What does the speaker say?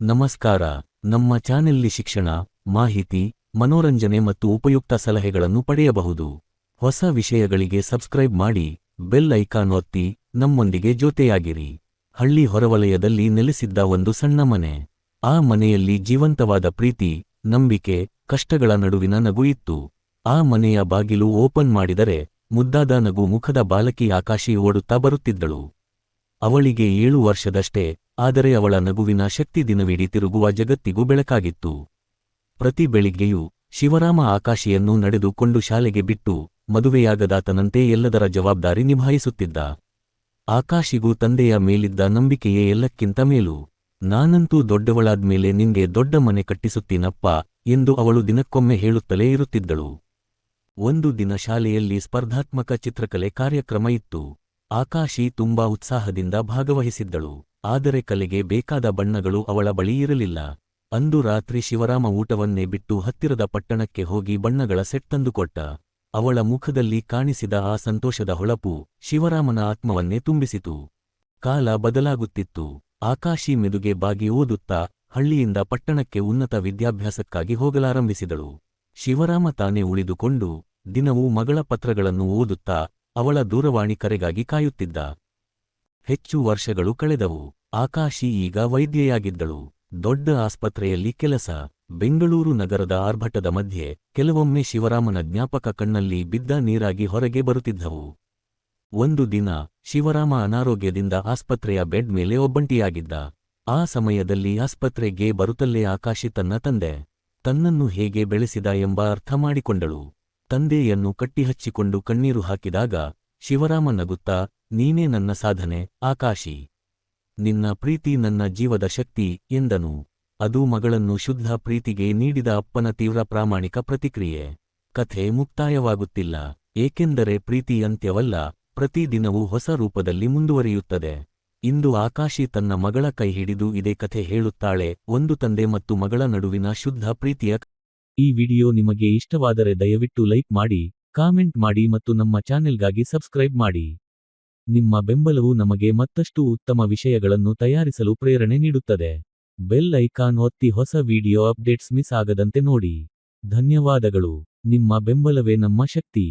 ನಮಸ್ಕಾರ. ನಮ್ಮ ಚಾನೆಲ್ಲಿ ಶಿಕ್ಷಣ, ಮಾಹಿತಿ, ಮನೋರಂಜನೆ ಮತ್ತು ಉಪಯುಕ್ತ ಸಲಹೆಗಳನ್ನು ಪಡೆಯಬಹುದು. ಹೊಸ ವಿಷಯಗಳಿಗೆ ಸಬ್ಸ್ಕ್ರೈಬ್ ಮಾಡಿ, ಬೆಲ್ ಐಕಾನ್ ಒತ್ತಿ, ನಮ್ಮೊಂದಿಗೆ ಜೊತೆಯಾಗಿರಿ. ಹಳ್ಳಿ ಹೊರವಲಯದಲ್ಲಿ ನೆಲೆಸಿದ್ದ ಒಂದು ಸಣ್ಣ ಮನೆ. ಆ ಮನೆಯಲ್ಲಿ ಜೀವಂತವಾದ ಪ್ರೀತಿ, ನಂಬಿಕೆ, ಕಷ್ಟಗಳ ನಡುವಿನ ನಗು ಇತ್ತು. ಆ ಮನೆಯ ಬಾಗಿಲು ಓಪನ್ ಮಾಡಿದರೆ ಮುದ್ದಾದ ನಗು ಮುಖದ ಬಾಲಕಿ ಆಕಾಶಿ ಓಡುತ್ತಾ ಬರುತ್ತಿದ್ದಳು. ಅವಳಿಗೆ ಏಳು ವರ್ಷದಷ್ಟೇ, ಆದರೆ ಅವಳ ನಗುವಿನ ಶಕ್ತಿ ದಿನವಿಡೀ ತಿರುಗುವ ಜಗತ್ತಿಗೂ ಬೆಳಕಾಗಿತ್ತು. ಪ್ರತಿ ಬೆಳಿಗ್ಗೆಯೂ ಶಿವರಾಮ ಆಕಾಶಿಯನ್ನು ನಡೆದುಕೊಂಡು ಶಾಲೆಗೆ ಬಿಟ್ಟು ಮದುವೆಯಾಗದಾತನಂತೆ ಎಲ್ಲದರ ಜವಾಬ್ದಾರಿ ನಿಭಾಯಿಸುತ್ತಿದ್ದ. ಆಕಾಶಿಗೂ ತಂದೆಯ ಮೇಲಿದ್ದ ನಂಬಿಕೆಯೇ ಎಲ್ಲಕ್ಕಿಂತ ಮೇಲು. ನಾನಂತೂ ದೊಡ್ಡವಳಾದ್ಮೇಲೆ ನಿಂಗೆ ದೊಡ್ಡ ಮನೆ ಕಟ್ಟಿಸುತ್ತೀನಪ್ಪ ಎಂದು ಅವಳು ದಿನಕ್ಕೊಮ್ಮೆ ಹೇಳುತ್ತಲೇ ಇರುತ್ತಿದ್ದಳು. ಒಂದು ದಿನ ಶಾಲೆಯಲ್ಲಿ ಸ್ಪರ್ಧಾತ್ಮಕ ಚಿತ್ರಕಲೆ ಕಾರ್ಯಕ್ರಮ ಇತ್ತು. ಆಕಾಶಿ ತುಂಬಾ ಉತ್ಸಾಹದಿಂದ ಭಾಗವಹಿಸಿದ್ದಳು. ಆದರೆ ಕಲೆಗೆ ಬೇಕಾದ ಬಣ್ಣಗಳು ಅವಳ ಬಳಿಯಿರಲಿಲ್ಲ ಅಂದು ರಾತ್ರಿ ಶಿವರಾಮ ಊಟವನ್ನೇ ಬಿಟ್ಟು ಹತ್ತಿರದ ಪಟ್ಟಣಕ್ಕೆ ಹೋಗಿ ಬಣ್ಣಗಳ ಸೆಟ್ ತಂದುಕೊಟ್ಟ. ಅವಳ ಮುಖದಲ್ಲಿ ಕಾಣಿಸಿದ ಆ ಸಂತೋಷದ ಹೊಳಪು ಶಿವರಾಮನ ಆತ್ಮವನ್ನೇ ತುಂಬಿಸಿತು. ಕಾಲ ಬದಲಾಗುತ್ತಿತ್ತು. ಆಕಾಶಿ ಮೆದುಗೆ ಬಾಗಿ ಓದುತ್ತಾ ಹಳ್ಳಿಯಿಂದ ಪಟ್ಟಣಕ್ಕೆ ಉನ್ನತ ವಿದ್ಯಾಭ್ಯಾಸಕ್ಕಾಗಿ ಹೋಗಲಾರಂಭಿಸಿದಳು. ಶಿವರಾಮ ತಾನೇ ಉಳಿದುಕೊಂಡು ದಿನವೂ ಮಗಳ ಪತ್ರಗಳನ್ನು ಓದುತ್ತಾ ಅವಳ ದೂರವಾಣಿ ಕರೆಗಾಗಿ ಕಾಯುತ್ತಿದ್ದ. ಹೆಚ್ಚು ವರ್ಷಗಳು ಕಳೆದವು. ಆಕಾಶಿ ಈಗ ವೈದ್ಯೆಯಾಗಿದ್ದಳು. ದೊಡ್ಡ ಆಸ್ಪತ್ರೆಯಲ್ಲಿ ಕೆಲಸ. ಬೆಂಗಳೂರು ನಗರದ ಆರ್ಭಟದ ಮಧ್ಯೆ ಕೆಲವೊಮ್ಮೆ ಶಿವರಾಮನ ಜ್ಞಾಪಕ ಕಣ್ಣಲ್ಲಿ ಬಿದ್ದ ನೀರಾಗಿ ಹೊರಗೆ ಬರುತ್ತಿದ್ದವು. ಒಂದು ದಿನ ಶಿವರಾಮ ಅನಾರೋಗ್ಯದಿಂದ ಆಸ್ಪತ್ರೆಯ ಬೆಡ್ ಮೇಲೆ ಒಬ್ಬಂಟಿಯಾಗಿದ್ದ. ಆ ಸಮಯದಲ್ಲಿ ಆಸ್ಪತ್ರೆಗೆ ಬರುತ್ತಲ್ಲೇ ಆಕಾಶಿ ತನ್ನ ತಂದೆ. ತನ್ನನ್ನು ಹೇಗೆ ಬೆಳೆಸಿದ ಎಂಬ ಅರ್ಥ ಮಾಡಿಕೊಂಡಳು. ತಂದೆಯನ್ನು ಕಟ್ಟಿಹಚ್ಚಿಕೊಂಡು ಕಣ್ಣೀರು ಹಾಕಿದಾಗ ಶಿವರಾಮ ನಗುತ್ತಾ, ನೀನೇ ನನ್ನ ಸಾಧನೆ, ಆಕಾಶಿ. ನಿನ್ನ ಪ್ರೀತಿ ನನ್ನ ಜೀವದ ಶಕ್ತಿ, ಎಂದನು. ಅದು ಮಗಳನ್ನು ಶುದ್ಧ ಪ್ರೀತಿಗೆ ನೀಡಿದ ಅಪ್ಪನ ತೀವ್ರ ಪ್ರಾಮಾಣಿಕ ಪ್ರತಿಕ್ರಿಯೆ. ಕಥೆ ಮುಕ್ತಾಯವಾಗುತ್ತಿಲ್ಲ. ಏಕೆಂದರೆ ಪ್ರೀತಿ ಅಂತ್ಯವಲ್ಲ ಪ್ರತಿದಿನವೂ ಹೊಸ ರೂಪದಲ್ಲಿ ಮುಂದುವರಿಯುತ್ತದೆ. ಇಂದು ಆಕಾಶಿ ತನ್ನ ಮಗಳ ಕೈ ಹಿಡಿದು ಇದೇ ಕಥೆ ಹೇಳುತ್ತಾಳೆ. ಒಂದು ತಂದೆ ಮತ್ತು ಮಗಳ ನಡುವಿನ ಶುದ್ಧ ಪ್ರೀತಿಯ ಈ ವಿಡಿಯೋ ನಿಮಗೆ ಇಷ್ಟವಾದರೆ ದಯವಿಟ್ಟು ಲೈಕ್ ಮಾಡಿ, ಕಾಮೆಂಟ್ ಮಾಡಿ ಮತ್ತು ನಮ್ಮ ಚಾನೆಲ್ಗಾಗಿ ಸಬ್ಸ್ಕ್ರೈಬ್ ಮಾಡಿ. ನಿಮ್ಮ ಬೆಂಬಲವು ನಮಗೆ ಮತ್ತಷ್ಟು ಉತ್ತಮ ವಿಷಯಗಳನ್ನು ತಯಾರಿಸಲು ಪ್ರೇರಣೆ ನೀಡುತ್ತದೆ. ಬೆಲ್ ಐಕಾನ್ ಒತ್ತಿ ಹೊಸ ವಿಡಿಯೋ ಅಪ್ಡೇಟ್ಸ್ ಮಿಸ್ ಆಗದಂತೆ ನೋಡಿ. ಧನ್ಯವಾದಗಳು. ನಿಮ್ಮ ಬೆಂಬಲವೇ ನಮ್ಮ ಶಕ್ತಿ.